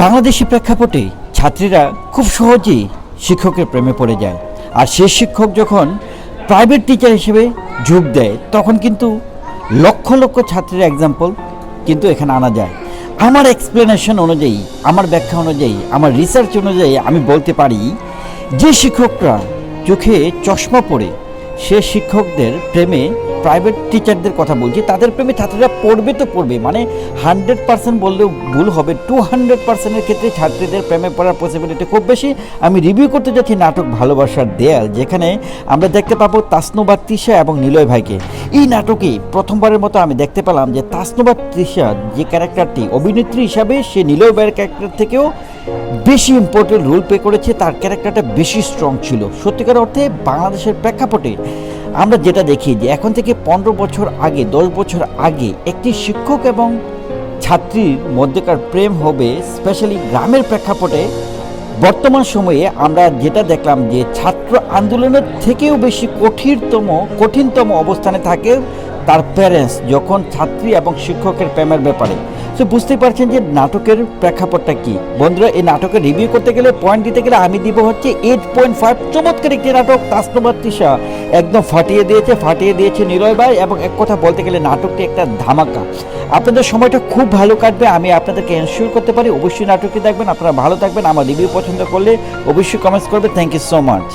বাংলাদেশি প্রেক্ষাপটে ছাত্রীরা খুব সহজেই শিক্ষকের প্রেমে পড়ে যায়। আর সে শিক্ষক যখন প্রাইভেট টিচার হিসেবে যোগ দেয়, তখন কিন্তু লক্ষ লক্ষ ছাত্রের এক্সাম্পল কিন্তু এখানে আনা যায়। আমার এক্সপ্লেনেশন অনুযায়ী, আমার ব্যাখ্যা অনুযায়ী, আমার রিসার্চ অনুযায়ী আমি বলতে পারি, যে শিক্ষকরা চোখে চশমা পড়ে সে শিক্ষকদের প্রেমে প্রাইভেট টিচারদের কথা বলছি, তাদের প্রেমে ছাত্রীরা পড়বে তো পড়বে মানে হান্ড্রেড পার্সেন্ট বললেও ভুল হবে টু হান্ড্রেড পার্সেন্টের ক্ষেত্রে ছাত্রীদের প্রেমে পড়ার পসিবিলিটি খুব বেশি। আমি রিভিউ করতে যাচ্ছি নাটক ভালোবাসার দেয়াল, যেখানে আমরা দেখতে পাবো তাসনুবা, তৃষা এবং নিলয় ভাইকে। এই নাটকে প্রথমবারের মতো আমি দেখতে পেলাম যে তাসনুবা, তৃষা যে ক্যারেক্টারটি অভিনেত্রী হিসাবে সে নিলয় ভাইয়ের ক্যারেক্টার থেকেও বেশি ইম্পর্টেন্ট রোল প্লে করেছে, তার ক্যারেক্টারটা বেশি স্ট্রং ছিল। সত্যিকার অর্থে বাংলাদেশের প্রেক্ষাপটে আমরা যেটা দেখি যে এখন থেকে পনেরো বছর আগে, দশ বছর আগে একটি শিক্ষক এবং ছাত্রীর মধ্যেকার প্রেম হবে স্পেশালি গ্রামের প্রেক্ষাপটে। বর্তমান সময়ে আমরা যেটা দেখলাম যে ছাত্র আন্দোলনের থেকেও বেশি কঠিনতম কঠিনতম অবস্থানে থাকে তার প্যারেন্টস যখন ছাত্রী এবং শিক্ষকের প্রেমের ব্যাপারে। তো বুঝতেই পারছেন যে নাটকের প্রেক্ষাপটটা কি। বন্ধুরা, এই নাটকের রিভিউ করতে গেলে পয়েন্ট দিতে গেলে আমি দিব হচ্ছে এইট পয়েন্ট ফাইভ চমৎকার একটি নাটক তাসনবাদ তৃষা। একদম ফাটিয়ে দিয়েছে ফাটিয়ে দিয়েছে নিরয় ভাই এবং এক কথা বলতে গেলে নাটকটি একটা ধামাকা। আপনাদের সময়টা খুব ভালো কাটবে, আমি আপনাদেরকে এনশিওর করতে পারি। অবশ্যই নাটকটি দেখবেন, আপনারা ভালো থাকবেন। আমার রিভিউ পছন্দ করলে অবশ্যই কমেন্টস করবে থ্যাংক ইউ সো মাচ